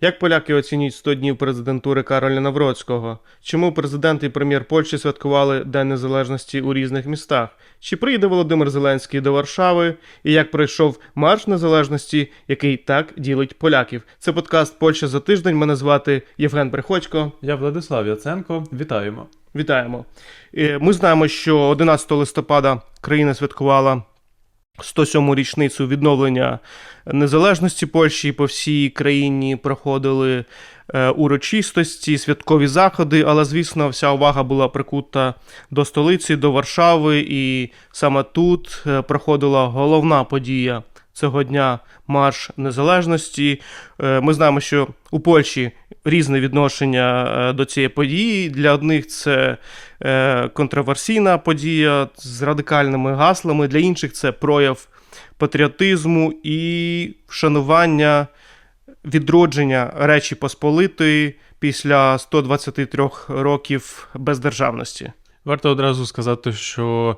Як поляки оцінюють 100 днів президентури Кароля Навроцького? Чому президент і прем'єр Польщі святкували День Незалежності у різних містах? Чи приїде Володимир Зеленський до Варшави? І як пройшов марш незалежності, який так ділить поляків? Це подкаст Польща за тиждень. Мене звати Євген Приходько. Я Владислав Яценко. Вітаємо. Вітаємо. Е, Ми знаємо, що 11 листопада країна святкувала 107-му річницю відновлення незалежності Польщі. По всій країні проходили е, урочистості, святкові заходи, але, звісно, вся увага була прикута до столиці, до Варшави, і саме тут е, проходила головна подія цього дня Марш Незалежності. Е, Ми знаємо, що у Польщі різне відношення е, до цієї події. Для одних це е, контроверсійна подія з радикальними гаслами, для інших це прояв патріотизму і вшанування відродження Речі Посполитої після 123 років бездержавності. Варто одразу сказати, що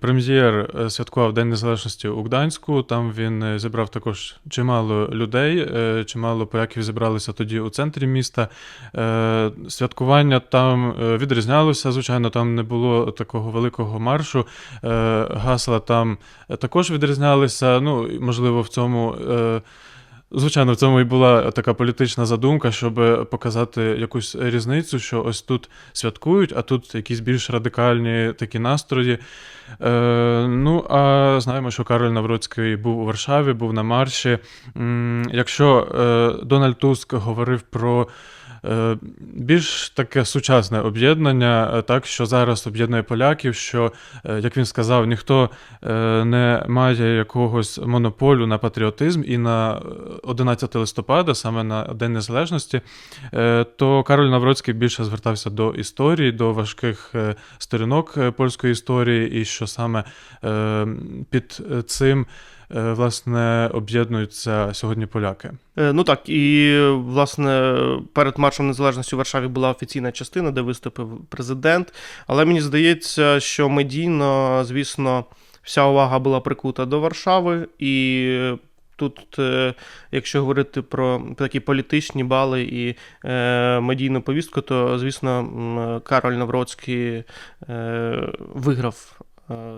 прем'єр е, святкував День Незалежності у Гданську. Там він е, зібрав також чимало людей, е, чимало поляків зібралися тоді у центрі міста. Е, Святкування там е, відрізнялося, звичайно, там не було такого великого маршу. Е, Гасла там е, також відрізнялися. Ну, можливо, в цьому. Звичайно, в цьому і була така політична задумка, щоб показати якусь різницю, що ось тут святкують, а тут якісь більш радикальні такі настрої. Е, ну, а знаємо, що Кароль Навроцький був у Варшаві, був на марші. Якщо е, Дональд Туск говорив про більш таке сучасне об'єднання, е, так що зараз об'єднує поляків, що, е, як він сказав, ніхто е, не має якогось монополю на патріотизм і на е, 11 листопада, саме на День Незалежності, е, то Кароль Навроцький більше звертався до історії, до важких е, сторінок е, польської історії, і що саме е, під е, цим. Е, Власне, об'єднуються сьогодні поляки. Е, Ну так, і власне перед маршем незалежності у Варшаві була офіційна частина, де виступив президент. Але мені здається, що медійно, звісно, вся увага була прикута до Варшави, і тут, е, якщо говорити про такі політичні бали і медійну повістку, то звісно Кароль Навроцький виграв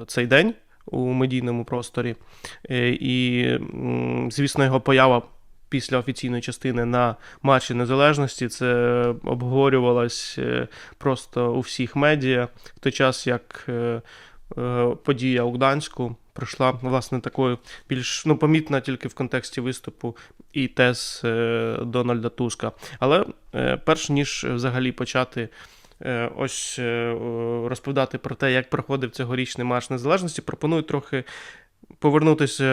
цей день у медійному просторі. Е, І, звісно, його поява після офіційної частини на матчі незалежності це обговорювалось е, просто у всіх медіа, в той час як е, подія у Гданську пройшла власне такою більш ну, помітна тільки в контексті виступу і тез Дональда Туска. Але перш ніж взагалі почати. Е, Ось е, розповідати про те, як проходив цьогорічний марш незалежності, пропоную трохи повернутися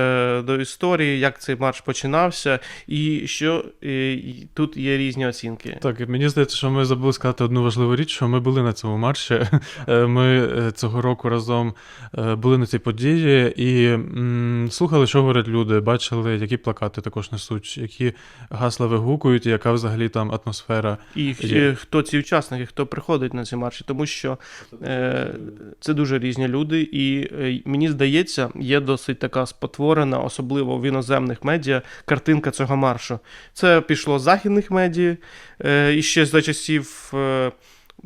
до історії, як цей марш починався, і що е, і тут є різні оцінки. Так, і мені здається, що ми забули сказати одну важливу річ, що ми були на цьому марші. Е, Ми е, цього року разом е, були на цій події і м, слухали, що говорять люди, бачили, які плакати також несуть, які гасла вигукують, і яка взагалі там атмосфера. І Є. е, хто ці учасники, хто приходить на ці марші, тому що е, це дуже різні люди, і е, мені здається, є досить така спотворена, особливо в іноземних медіа, картинка цього маршу. Це пішло з західних медіа, е, і ще за часів. Е,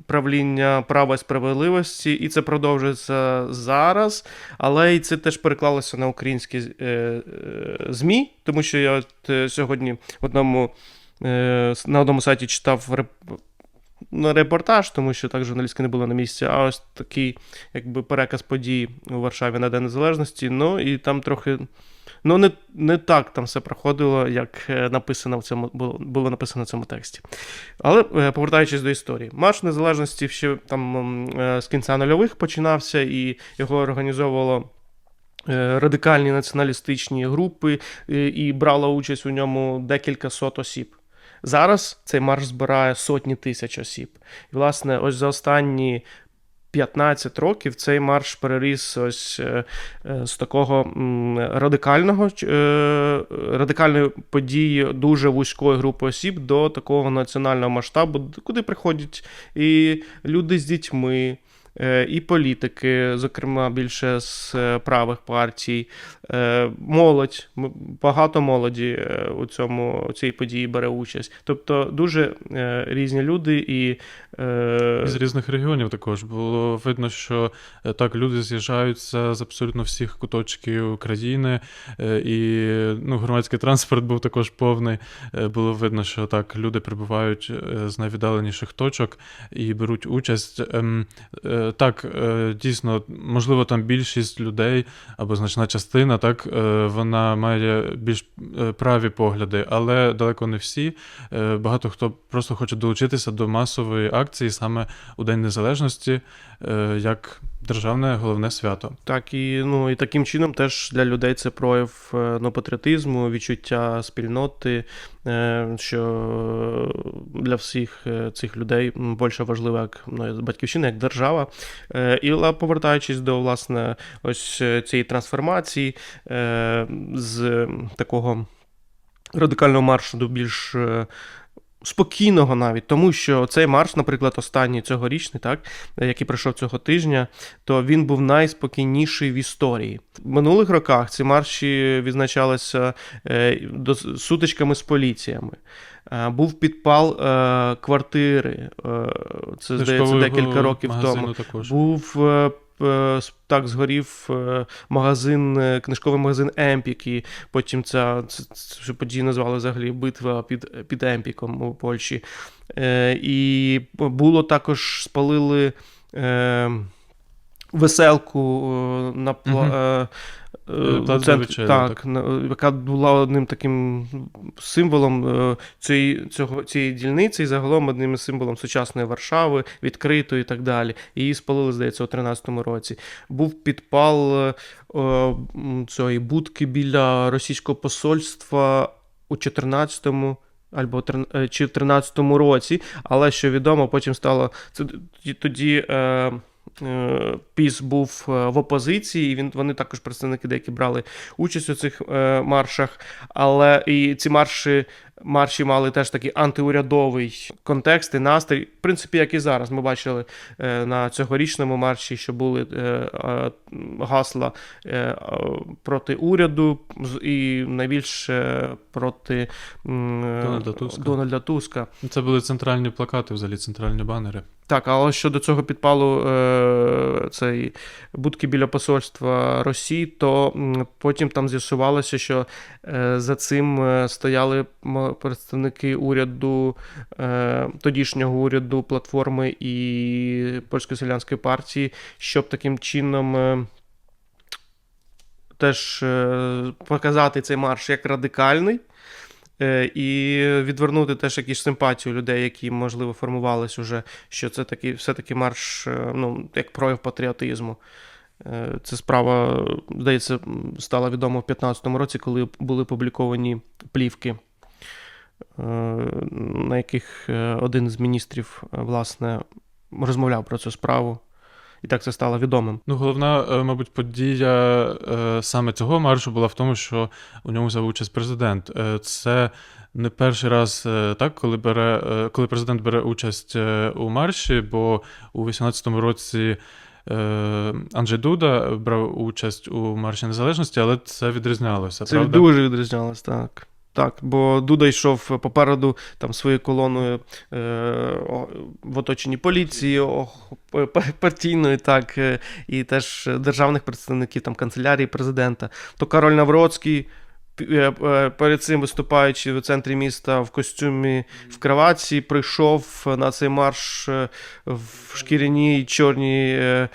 Правління права і справедливості, і це продовжується зараз, але і це теж переклалося на українські е, ЗМІ, тому що я от сьогодні в одному на одному сайті читав репортаж, тому що так журналістки не було на місці, а ось такий якби переказ подій у Варшаві на День Незалежності. Ну і там трохи. Ну, не, не так там все проходило, як е, написано в цьому було, було написано в цьому тексті. Але е, повертаючись до історії, марш незалежності ще там е, з кінця нульових починався, і його організовувало. Радикальні націоналістичні групи, і брало участь у ньому декілька сот осіб. Зараз цей марш збирає сотні тисяч осіб. І, власне, ось за останні 15 років цей марш переріс ось е, е, з такого радикального е, радикальної події дуже вузької групи осіб до такого національного масштабу, куди приходять і люди з дітьми. Е, і політики, зокрема більше з е, правих партій, е, молодь, багато молоді у цьому у цій події бере участь. Тобто дуже різні люди і. Е, З різних регіонів також було видно, що е, так люди з'їжджаються з абсолютно всіх куточків країни, е, і ну, громадський транспорт був також повний. Було видно, що так люди прибувають з найвіддаленіших точок і беруть участь. Ем, Так, дійсно, можливо, там більшість людей або значна частина, так вона має більш праві погляди, але далеко не всі. Багато хто просто хоче долучитися до масової акції саме у День Незалежності, е, як державне головне свято. Так, і, ну, і таким чином теж для людей це прояв е, ну, патріотизму, відчуття спільноти, е, що для всіх цих людей більше важлива як ну, батьківщина, як держава. І повертаючись до власне ось цієї трансформації з такого радикального маршу до більш. Спокійного навіть, тому що цей марш, наприклад, останній цьогорічний, так, який пройшов цього тижня, то він був найспокійніший в історії. В минулих роках ці марші відзначалися е, сутичками з поліціями. Е, Був підпал е, квартири. е, Це здається декілька років тому. також. Був так згорів е, магазин, е, книжковий магазин Емпік, і потім ця, цю подію назвали взагалі битва під, під Емпіком у Польщі. Е, і було також спалили е, веселку е, на пла, Мгм. е, е, Вечері, так, так. на- яка була одним таким символом е, цієї, цього, цієї дільниці, і загалом одним із символом сучасної Варшави, відкритої і так далі. Її спалили, здається, у 13-му році. Був підпал м, цієї будки біля російського посольства у 14-му. Або чи в 13-му році, але що відомо, потім стало це тоді- е, Піс був е, в опозиції, і він вони також представники деякі брали участь у цих е, маршах. Але і ці марші, марші мали теж такий антиурядовий контекст і настрій. В принципі, як і зараз. Ми бачили е, на цьогорічному марші, що були е, е, гасла проти уряду і найбільше проти Дональда Туска. Дональда Туска. Це були центральні плакати, взагалі центральні банери. Так, але щодо цього підпалу е, цей будки біля посольства Росії, то потім там з'ясувалося, що за цим стояли представники уряду, е, тодішнього уряду платформи і польської селянської партії, щоб таким чином. Е, Теж е, показати цей марш як радикальний, І відвернути теж якісь симпатію людей, які, можливо, формувались уже, що це такий, все-таки марш, ну, як прояв патріотизму. Е, Ця справа, здається, стала відома в 2015 році, коли були опубліковані плівки, на яких е, один з міністрів, е, власне, розмовляв про цю справу. І так це стало відомим. Ну, головна, е, мабуть, подія е, саме цього маршу була в тому, що у ньому взяв участь президент. Е, Це не перший раз е, так, коли бере, е, коли президент бере участь е, у марші, бо у 18-му році. е, Анджей Дуда брав участь у Марші Незалежності, але це відрізнялося. Це правда? дуже відрізнялось, так. Так, бо Дуда йшов попереду там своєю колоною е, в оточенні поліції, о, партійної, так, е, і теж державних представників там канцелярії президента. То Кароль Навроцький. е, е, Перед цим виступаючи в центрі міста в костюмі в краватці, прийшов на цей марш в шкіряній чорній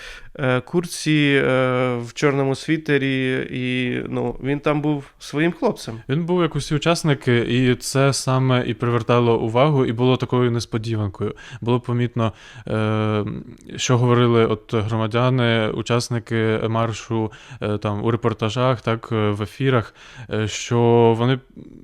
курці, е, в чорному світері, і ну, він там був своїм хлопцем. Він був як усі учасники, і це саме і привертало увагу, і було такою несподіванкою. Було помітно, е, що говорили от громадяни, учасники маршу е, там у репортажах, так е, в ефірах, е, що вони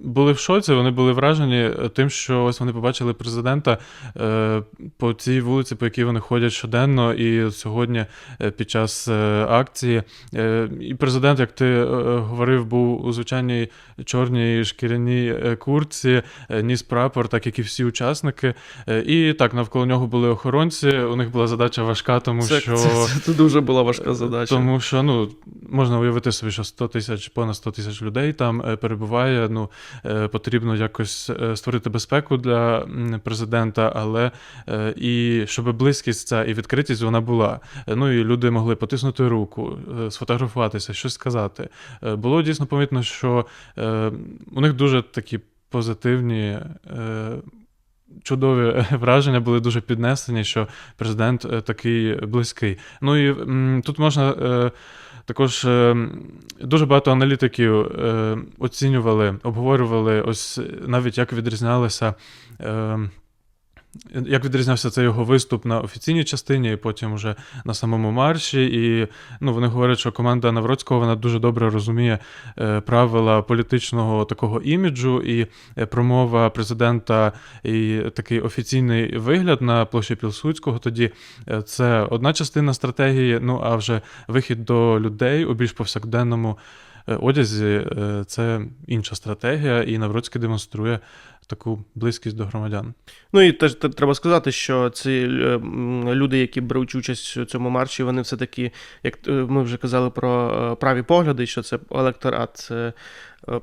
були в шоці, вони були вражені тим, що ось вони побачили президента е, по цій вулиці, по якій вони ходять щоденно, і сьогодні е, під час е, акції. Е, І президент, як ти е, говорив, був у звичайній чорній шкіряній е, куртці, е, ніс прапор, так як і всі учасники. Е, І так, навколо нього були охоронці. У них була задача важка, тому Це, що. це, це, це дуже була важка задача. Тому що ну, можна уявити собі, що 100 тисяч, понад 100 тисяч людей там е, перебуває. Ну, е, потрібно якось е, створити безпеку для президента, але е, і щоб близькість ця і відкритість вона була. Е, Ну і люди могли потиснути руку, е, сфотографуватися, щось сказати. Е, Було дійсно помітно, що е, у них дуже такі позитивні. Чудові враження були дуже піднесені, що президент такий близький. Ну і тут можна також дуже багато аналітиків оцінювали, обговорювали ось навіть як відрізнялися. Як відрізнявся цей його виступ на офіційній частині, і потім вже на самому марші. І ну, вони говорять, що команда Навроцького вона дуже добре розуміє е, правила політичного такого іміджу, і е, промова президента, і такий офіційний вигляд на площі Пілсудського. Тоді е, це одна частина стратегії. Ну а вже вихід до людей у більш повсякденному одязі це інша стратегія, і Навроцький демонструє таку близькість до громадян. Ну і теж треба сказати, що ці е, люди, які беруть участь у цьому марші, вони все-таки, як е, ми вже казали про е, праві погляди, що це електорат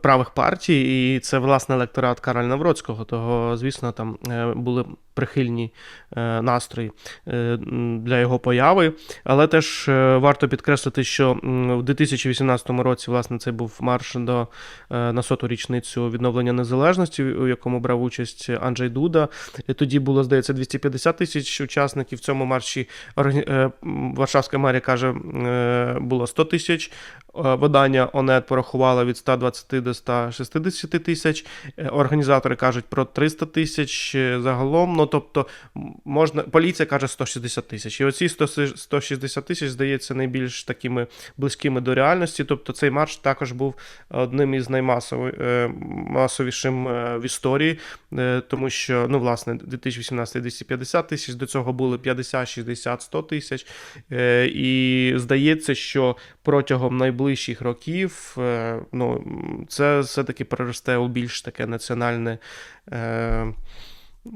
правих партій, і це власне електорат Кароля Навроцького. Того, звісно, там е, були прихильні е, настрої е, для його появи. Але теж е, варто підкреслити, що в 2018 році, власне, це був марш до е, на соту річницю відновлення незалежності, у якому брав участь Анджей Дуда. Тоді було, здається, 250 тисяч учасників. В цьому марші е, Варшавська мерія каже, е, було 100 тисяч. Е, Видання ОНЕТ порахувало від 120 до 160 тисяч. Е, Організатори кажуть про 300 тисяч е, загалом. Ну тобто, можна поліція каже 160 тисяч. І оці 160 тисяч здається найбільш такими близькими до реальності. Тобто, цей марш також був одним із наймасовішим е, в історії, тому що ну, власне, 2018 250 тисяч, до цього були 50, 60, 100 тисяч. І здається, що протягом найближчих років ну, це все-таки переросте у більш таке національне. е, е,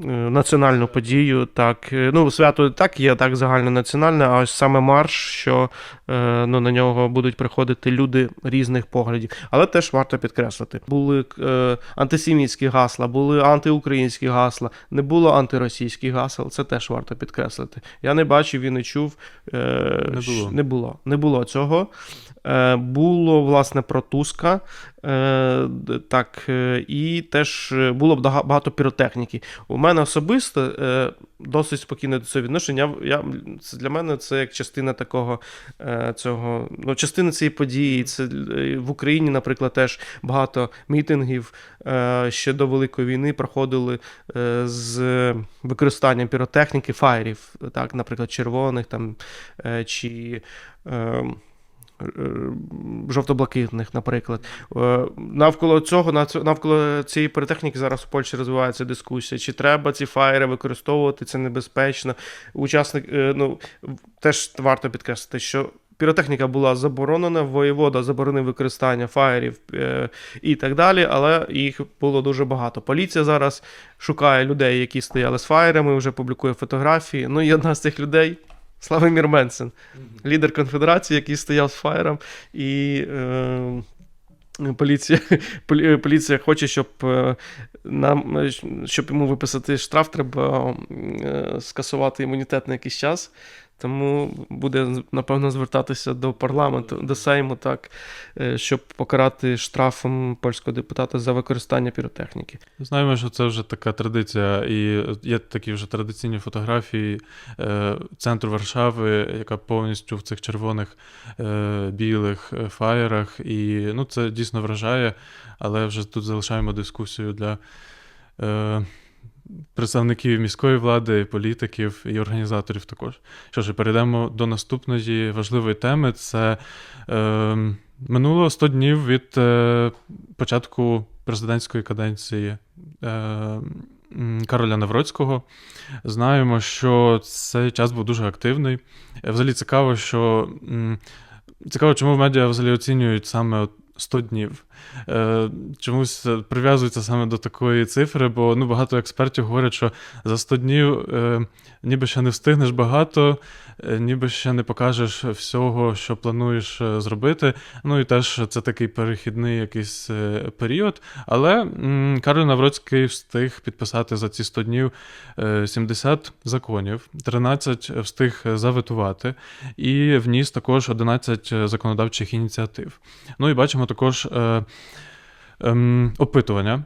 Національну подію, так. Е, Ну, свято так є, так загальнонаціональне, а ось саме марш, що е, ну, на нього будуть приходити люди різних поглядів. Але теж варто підкреслити: були е, антисемітські гасла, були антиукраїнські гасла, не було антиросійських гасел. Це теж варто підкреслити. Я не бачив і не чув. Е, Не було. не було. Не було цього. Е, було, власне, про Туска. Е, так, е, і теж е, було б багато піротехніки. У мене особисто досить спокійне до цього відношення. Я, я, для мене це як частина такого цього, ну, частина цієї події. Це в Україні, наприклад, теж багато мітингів ще до Великої війни проходили з використанням піротехніки, фаєрів, так, наприклад, червоних там, чи. Е, Жовто-блакитних, наприклад. Е, Навколо цього, навколо цієї піротехніки зараз у Польщі розвивається дискусія. Чи треба ці фаєри використовувати, це небезпечно. Учасник, е, ну, теж варто підкреслити, що піротехніка була заборонена, воєвода заборонив використання фаєрів е, і так далі, але їх було дуже багато. Поліція зараз шукає людей, які стояли з фаєрами, вже публікує фотографії. Ну і одна з цих людей. Славомір Менсен, лідер конфедерації, який стояв з фаєром, і е, поліція, поліція хоче, щоб е, нам е, щоб йому виписати штраф, треба е, скасувати імунітет на якийсь час. Тому буде, напевно, звертатися до парламенту, до Сейму, так, е, щоб покарати штрафом польського депутата за використання піротехніки. Знаємо, що це вже така традиція, і є такі вже традиційні фотографії е, центру Варшави, яка повністю в цих червоних е, білих фаєрах. І ну, це дійсно вражає, але вже тут залишаємо дискусію для. Представників міської влади, політиків і організаторів також. Що ж, перейдемо до наступної важливої теми. Це е, минуло 100 днів від е, початку президентської каденції е, Кароля Навроцького. Знаємо, що цей час був дуже активний. Взагалі цікаво, що цікаво, чому в медіа взагалі оцінюють саме от 100 днів. Е, Чомусь е, прив'язуються саме до такої цифри, бо ну, багато експертів говорять, що за 100 днів е, ніби ще не встигнеш багато, е, ніби ще не покажеш всього, що плануєш е, зробити. Ну і теж це такий перехідний якийсь е, період. Але Карл Навроцький встиг підписати за ці 100 днів е, 70 законів, 13 встиг заветувати, і вніс також 11 законодавчих ініціатив. Ну і бачимо також е, ем, опитування.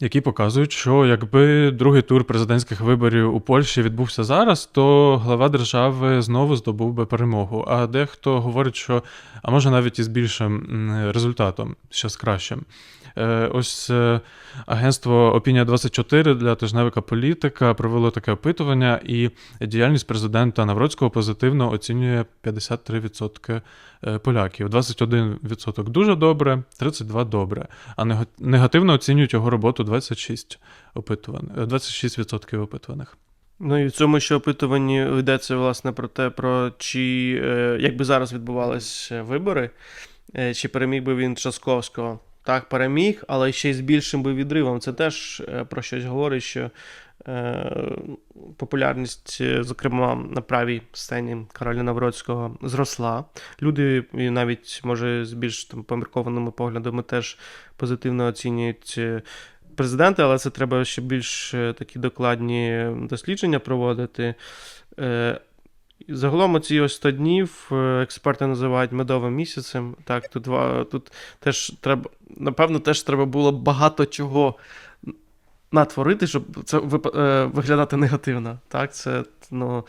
Які показують, що якби другий тур президентських виборів у Польщі відбувся зараз, то глава держави знову здобув би перемогу. А дехто говорить, що а може навіть із більшим результатом, ще з кращим. Е, Ось е, агентство Опінія 24 для тижневика політика провело таке опитування, і діяльність президента Навроцького позитивно оцінює 53% е, поляків. 21% дуже добре, 32% добре. А негативно оцінюють його роботу 26 опитуваних, е, 26% опитуваних. Ну і в цьому ще опитуванні йдеться власне про те, про чи якби зараз відбувались вибори, чи переміг би він Часковського. Так, переміг, але ще й з більшим би відривом. Це теж е, про щось говорить, що е, популярність, е, зокрема, на правій сцені Короля Навроцького зросла. Люди, і навіть може з більш там поміркованими поглядами, теж позитивно оцінюють президента, але це треба ще більш такі докладні дослідження проводити. Загалом оці ось 100 днів е, експерти називають медовим місяцем. Так, тут, тут теж треба, напевно, теж треба було багато чого натворити, щоб це е, виглядати негативно. Так, це ну,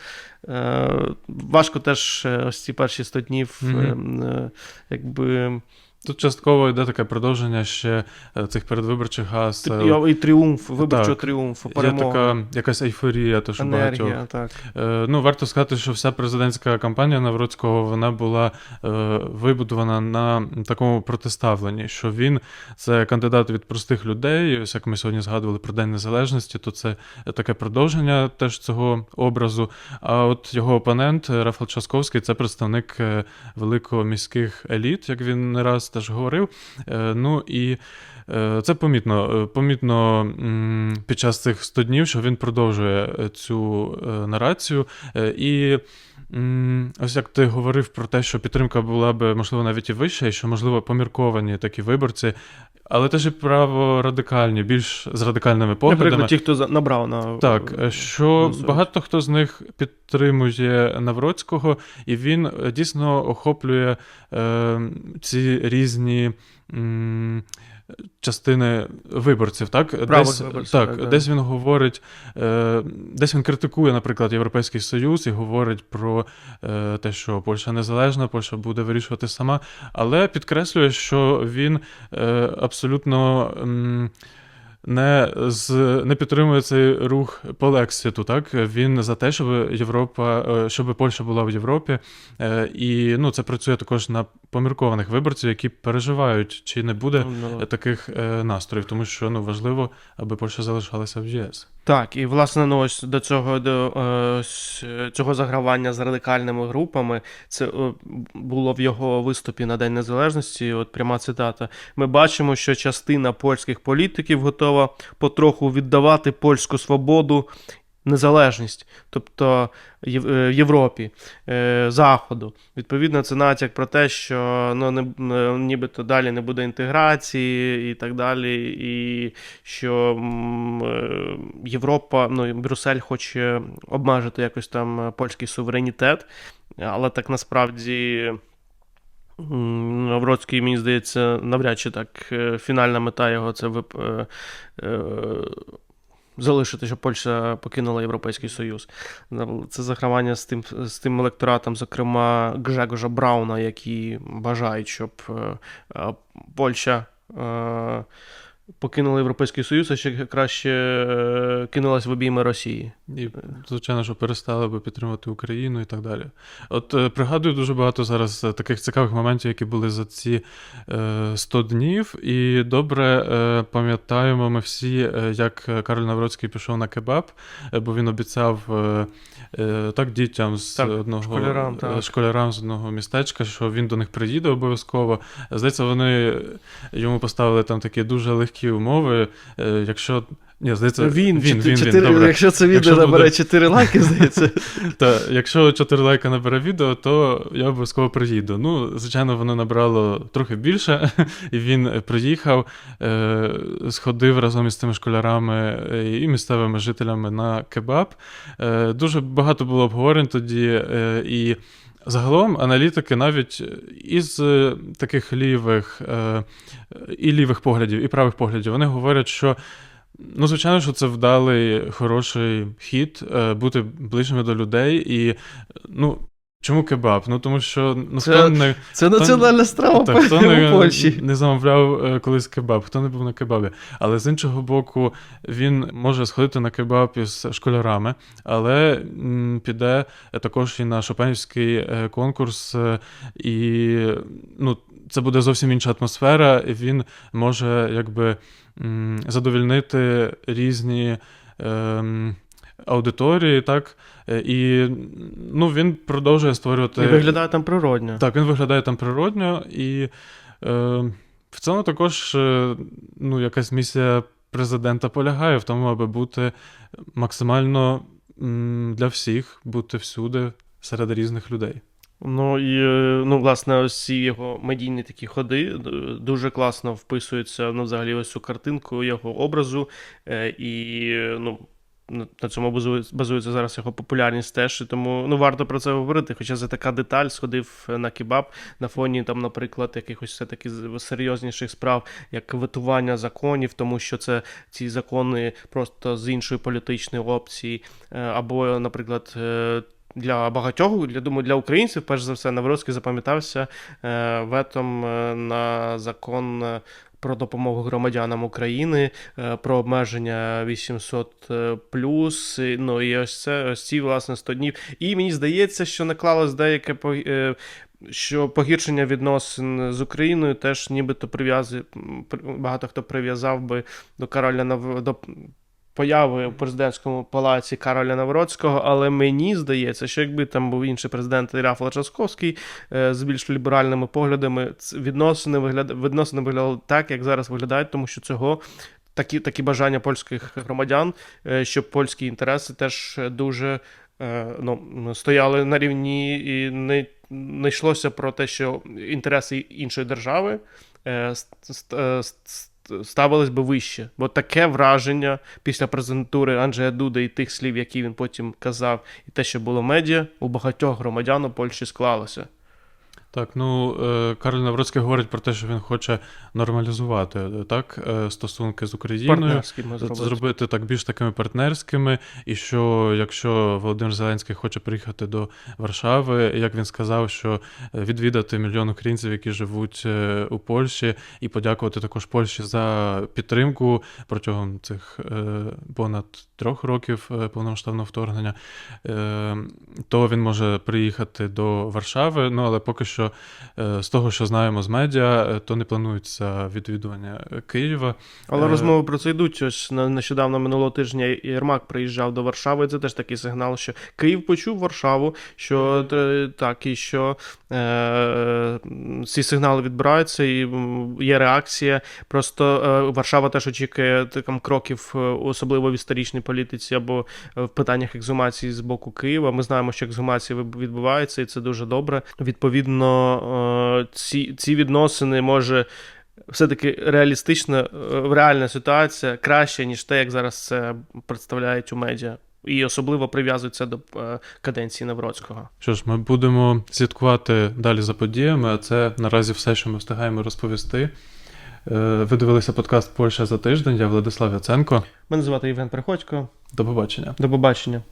е, важко теж ось ці перші 100 днів, е, якби Тут частково йде таке продовження ще е, цих передвиборчих газ. е, і, тріумф, виборчого так. тріумфу, Є така якась ейфорія, то що багатьох. Так. Е, Ну, варто сказати, що вся президентська кампанія Навроцького вона була е, вибудована на такому протиставленні, що він це кандидат від простих людей. Ось як ми сьогодні згадували про День Незалежності, то це таке продовження теж цього образу. А от його опонент Рафал Часковський це представник великоміських еліт, як він не раз теж говорив. Е, Ну і Е, Це помітно. Е, Помітно під час цих 100 днів, що він продовжує цю нарацію. І ось як ти говорив про те, що підтримка була би, можливо, навіть і вища, і що, можливо, помірковані такі виборці, але теж і праворадикальні, більш з радикальними поглядами. Наприклад, ті, хто набрав на Так, е, що багато хто з них підтримує Навроцького, і він е, дійсно охоплює е, ці різні. м, Частини виборців, так? Правих десь, виборців, так, так, десь він говорить, е, десь він критикує, наприклад, Європейський Союз і говорить про е, те, що Польща незалежна, Польща буде вирішувати сама, але підкреслює, що він е, абсолютно. Не, з, не підтримує цей рух по Лекситу, так? Він за те, щоб Європа, е, щоб Польща була в Європі. Е, І ну, це працює також на поміркованих виборців, які переживають, чи не буде no. таких е, настроїв, тому що ну, важливо, аби Польща залишалася в ЄС. Так, і власне ну, ось до цього до е, ось, е, цього загравання з радикальними групами, це е, було в його виступі на День Незалежності. От пряма цитата. Ми бачимо, що частина польських політиків готова потроху віддавати польську свободу. Незалежність, тобто е, Європі, е, Заходу. Відповідно, це натяк про те, що ну, не, не- нібито далі не буде інтеграції і так далі, і що е, Європа, ну, Брюссель хоче обмежити якось там е, польський суверенітет, але так насправді. Навроцький, мені здається, навряд чи так е, фінальна мета його це вип... е, е, залишити, щоб Польща покинула Європейський Союз. Це загравання з тим, з тим електоратом, зокрема Гжегожа Брауна, які бажають, щоб е, е, Польща е, покинули Європейський Союз, а ще краще е, кинулась в обійми Росії. І, звичайно, що перестали би підтримувати Україну і так далі. От е, пригадую дуже багато зараз е, таких цікавих моментів, які були за ці е, 100 днів. І добре пам'ятаємо ми всі, як Кароль Навроцький пішов на кебаб, бо він обіцяв так дітям з Так, одного школярам, так. школярам з одного містечка, що він до них приїде обов'язково. Здається, вони йому поставили там такі дуже легкі умови. Е, якщо ні, здається, Він, він, він, чотири- добре. якщо це відео Якщо набере буде- 4 лайки, здається. Та, якщо 4 лайка набере відео, то я обов'язково приїду. Ну, звичайно, воно набрало трохи більше, і він приїхав, е, сходив разом із цими школярами е, і місцевими жителями на кебаб. Е, дуже багато було обговорень тоді. Е, і Загалом аналітики навіть із е, таких лівих е, і лівих поглядів, і правих поглядів, вони говорять, що Ну, звичайно, що це вдалий, хороший хід е, бути ближчими до людей. І ну, чому кебаб? Ну тому що ну, Це хто не, Це національна страва так, хто в не, Польщі. не замовляв е, колись кебаб, хто не був на кебабі. Але з іншого боку, він може сходити на кебаб із школярами, але м, піде також і на шопенівський е, конкурс, е, і ну, це буде зовсім інша атмосфера, і він може якби м, задовільнити різні. ем, Аудиторії, так, Е, і ну, він продовжує створювати. І виглядає там природньо. Так, він виглядає там природньо, і е, в цьому також е, ну, якась місія президента полягає в тому, аби бути максимально м, для всіх, бути всюди серед різних людей. Ну і е, ну, власне, ось ці його медійні такі ходи дуже класно вписуються ну, взагалі ось цю картинку його образу. е, І е, ну. На- На цьому базується зараз його популярність теж, і тому ну варто про це говорити. Хоча це така деталь сходив на кебаб на фоні, там, наприклад, якихось все таки серйозніших справ, як витування законів, тому що це ці закони просто з іншої політичної опції, Е, або, наприклад, е, для багатьох, я думаю, для українців, перш за все, Навроцький запам'ятався е, ветом е, на закон. Про допомогу громадянам України, е, про обмеження 800 е, плюс. Ну і ось це ось ці власне 100 днів. І мені здається, що наклалось деяке е, що погіршення відносин з Україною теж нібито прив'язує багато хто прив'язав би до Кароля до появи у президентському палаці Кароля Навроцького, але мені здається, що якби там був інший президент Рафал Часковський е, з більш ліберальними поглядами, відносини вигляд... відносини виглядали так, як зараз виглядають, тому що цього. Такі, такі бажання польських громадян, е, щоб польські інтереси теж дуже е, ну, стояли на рівні і не, не йшлося про те, що інтереси іншої держави ставились би вище. Бо таке враження після презентури Анджея Дуда і тих слів, які він потім казав, і те, що було в медіа, у багатьох громадян у Польщі склалося. Так, ну е, Карл Навроцький говорить про те, що він хоче нормалізувати е, так, е, стосунки з Україною. Зробити. Зробити так більш такими партнерськими, і що якщо Володимир Зеленський хоче приїхати до Варшави, як він сказав, що відвідати мільйон українців, які живуть у Польщі, і подякувати також Польщі за підтримку протягом цих понад трьох років повномасштабного вторгнення, то він може приїхати до Варшави. Ну але поки що, е, з того, що знаємо з медіа, е, то не планується відвідування Києва. Але Е, розмови про це йдуть. Ось нещодавно минулого тижня Єрмак приїжджав до Варшави. Це теж такий сигнал, що Київ почув Варшаву, що так, і що е, ці сигнали відбираються, і є реакція. Просто е, Варшава теж очікує там кроків, особливо в історичній політиці або в питаннях екзумації з боку Києва. Ми знаємо, що екзумації відбуваються, і це дуже добре. Відповідно, е, ці, ці відносини може все-таки реалістична, е, реальна ситуація краще, ніж те, як зараз це представляють у медіа. І особливо прив'язується до е, каденції Навроцького. Що ж, ми будемо слідкувати далі за подіями, а це наразі все, що ми встигаємо розповісти. Ви дивилися подкаст Польща за тиждень. Я Владислав Яценко. Мене звати Євген Приходько. До побачення. До побачення.